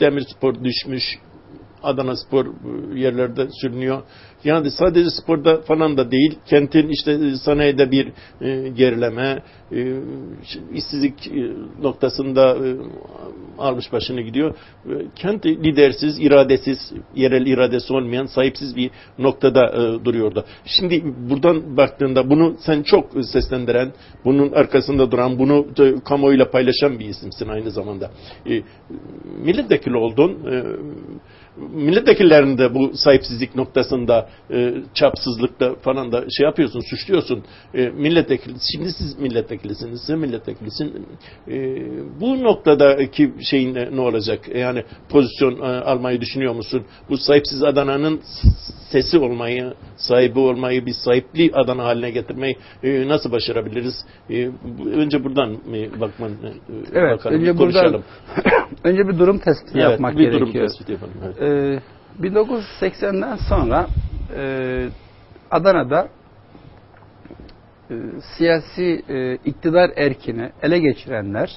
Demirspor düşmüş. Adana Spor e, yerlerde sürünüyor. Yani sadece sporda falan da değil, kentin işte sanayide bir e, gerileme, e, işsizlik e, noktasında e, almış başını gidiyor. E, kent lidersiz, iradesiz, yerel iradesi olmayan, sahipsiz bir noktada e, duruyordu. Şimdi buradan baktığında bunu sen çok seslendiren, bunun arkasında duran, bunu e, kamuoyuyla paylaşan bir isimsin aynı zamanda. E, milletvekili oldun. E, milletvekillerini de bu sahipsizlik noktasında e, çapsızlıkta falan da şey yapıyorsun, suçluyorsun. E, milletvekili, şimdi siz milletvekilisiniz, sen milletvekilisin. E, bu noktadaki şeyin ne olacak? Yani pozisyon e, almayı düşünüyor musun? Bu sahipsiz Adana'nın sesi olmayı, sahibi olmayı, bir sahipli Adana haline getirmeyi e, nasıl başarabiliriz? E, önce buradan e, bakman, Evet, bakalım, önce konuşalım. buradan önce bir durum tespiti Evet, yapmak bir durum gerekiyor. tespiti yapalım. Evet. Ee, 1980'den sonra e, Adana'da e, siyasi e, iktidar erkini ele geçirenler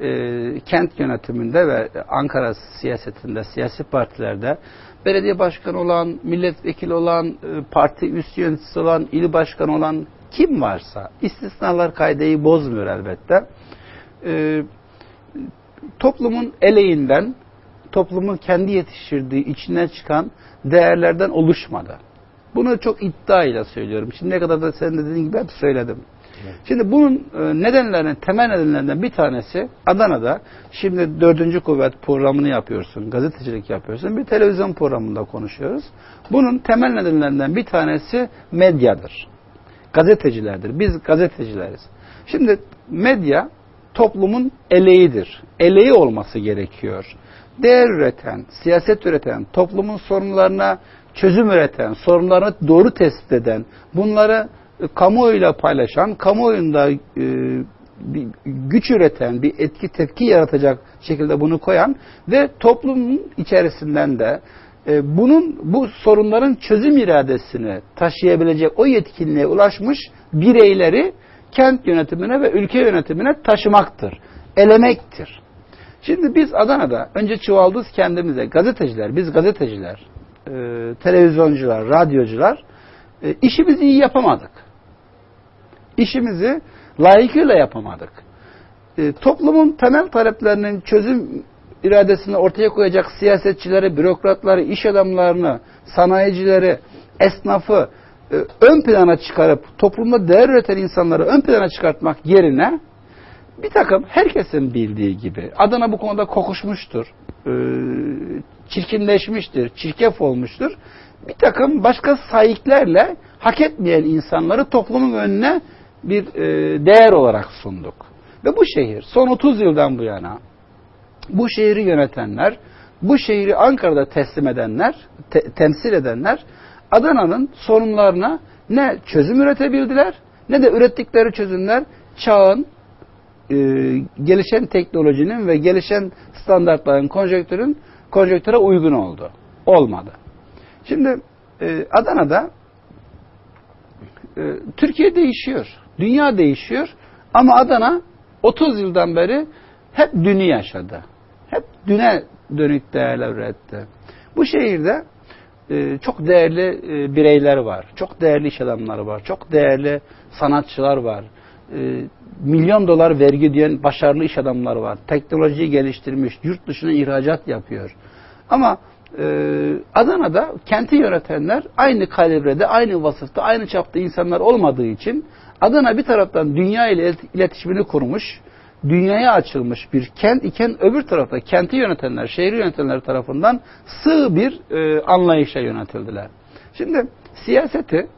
e, kent yönetiminde ve Ankara siyasetinde, siyasi partilerde belediye başkanı olan, milletvekili olan, e, parti üst yöneticisi olan, il başkanı olan kim varsa istisnalar kaideyi bozmuyor elbette. E, toplumun eleğinden toplumun kendi yetiştirdiği, içinden çıkan değerlerden oluşmadı. Bunu çok iddiayla söylüyorum. Şimdiye kadar da senin de dediğin gibi hep söyledim. Şimdi bunun e, nedenlerinin, temel nedenlerinden bir tanesi Adana'da şimdi dördüncü kuvvet programını yapıyorsun, gazetecilik yapıyorsun, bir televizyon programında konuşuyoruz. Bunun temel nedenlerinden bir tanesi medyadır. Gazetecilerdir. Biz gazetecileriz. Şimdi medya toplumun eleğidir. Eleği olması gerekiyor. Değer üreten, siyaset üreten, toplumun sorunlarına çözüm üreten, sorunlarını doğru tespit eden, bunları kamuoyuyla paylaşan, kamuoyunda e, bir güç üreten, bir etki tepki yaratacak şekilde bunu koyan ve toplumun içerisinden de e, bunun bu sorunların çözüm iradesini taşıyabilecek o yetkinliğe ulaşmış bireyleri kent yönetimine ve ülke yönetimine taşımaktır. Elemektir. Şimdi biz Adana'da önce çuvaldız kendimize gazeteciler, biz gazeteciler, e, televizyoncular, radyocular e, işimizi iyi yapamadık. İşimizi layıkıyla yapamadık. E, toplumun temel taleplerinin çözüm iradesini ortaya koyacak siyasetçileri, bürokratları, iş adamlarını, sanayicileri, esnafı e, ön plana çıkarıp toplumda değer üreten insanları ön plana çıkartmak yerine bir takım herkesin bildiği gibi Adana bu konuda kokuşmuştur, e, çirkinleşmiştir, çirkef olmuştur. Bir takım başka sahiplerle hak etmeyen insanları toplumun önüne bir e, değer olarak sunduk. Ve bu şehir son 30 yıldan bu yana bu şehri yönetenler, bu şehri Ankara'da teslim edenler, te- temsil edenler Adana'nın sorunlarına ne çözüm üretebildiler ne de ürettikleri çözümler çağın e, gelişen teknolojinin ve gelişen standartların konjonktürün konjonktüre uygun oldu. Olmadı. Şimdi e, Adana'da e, Türkiye değişiyor. Dünya değişiyor. Ama Adana 30 yıldan beri hep dünü yaşadı. Hep düne dönük değerler üretti. Bu şehirde e, çok değerli e, bireyler var. Çok değerli iş adamları var. Çok değerli sanatçılar var. E, milyon dolar vergi diyen başarılı iş adamları var. Teknolojiyi geliştirmiş, yurt dışına ihracat yapıyor. Ama e, Adana'da kenti yönetenler aynı kalibrede, aynı vasıfta, aynı çapta insanlar olmadığı için Adana bir taraftan dünya ile iletişimini kurmuş, dünyaya açılmış bir kent iken öbür tarafta kenti yönetenler, şehri yönetenler tarafından sığ bir e, anlayışa yönetildiler. Şimdi siyaseti,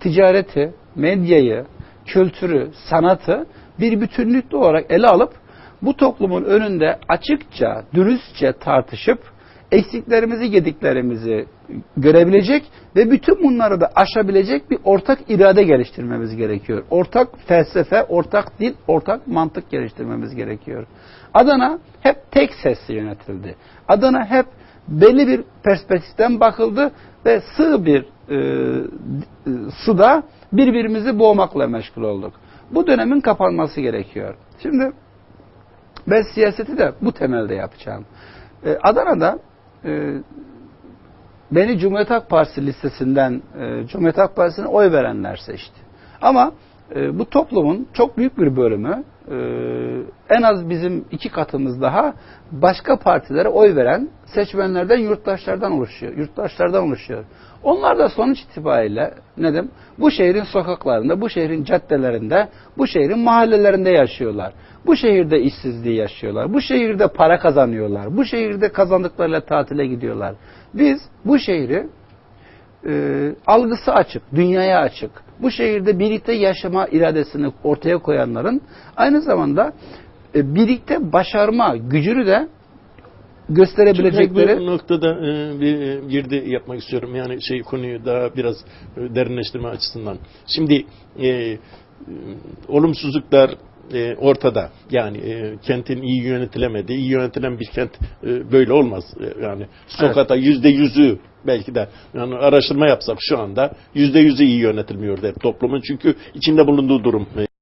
ticareti, medyayı, kültürü, sanatı bir bütünlüklü olarak ele alıp bu toplumun önünde açıkça, dürüstçe tartışıp eksiklerimizi, gediklerimizi görebilecek ve bütün bunları da aşabilecek bir ortak irade geliştirmemiz gerekiyor. Ortak felsefe, ortak dil, ortak mantık geliştirmemiz gerekiyor. Adana hep tek sesli yönetildi. Adana hep belli bir perspektiften bakıldı ve sığ bir e, e, suda birbirimizi boğmakla meşgul olduk. Bu dönemin kapanması gerekiyor. Şimdi Ben siyaseti de bu temelde yapacağım. Ee, Adana'da e, beni Cumhuriyet Halk Partisi listesinden e, Cumhuriyet Halk Partisi'ne oy verenler seçti. Ama e, bu toplumun çok büyük bir bölümü e, en az bizim iki katımız daha başka partilere oy veren seçmenlerden yurttaşlardan oluşuyor. Yurttaşlardan oluşuyor. Onlar da sonuç itibariyle ne dedim? Bu şehrin sokaklarında, bu şehrin caddelerinde, bu şehrin mahallelerinde yaşıyorlar. Bu şehirde işsizliği yaşıyorlar. Bu şehirde para kazanıyorlar. Bu şehirde kazandıklarıyla tatile gidiyorlar. Biz bu şehri e, algısı açık, dünyaya açık. Bu şehirde birlikte yaşama iradesini ortaya koyanların aynı zamanda birlikte başarma gücünü de Çok gösterebilecekleri bu noktada e, bir e, girdi yapmak istiyorum. Yani şey konuyu daha biraz e, derinleştirme açısından. Şimdi e, e, olumsuzluklar e, ortada. Yani e, kentin iyi yönetilemediği, iyi yönetilen bir kent e, böyle olmaz. E, yani sokakta yüzde yüzü belki de yani araştırma yapsak şu anda yüzde yüzü iyi yönetilmiyor der toplumun çünkü içinde bulunduğu durum. e,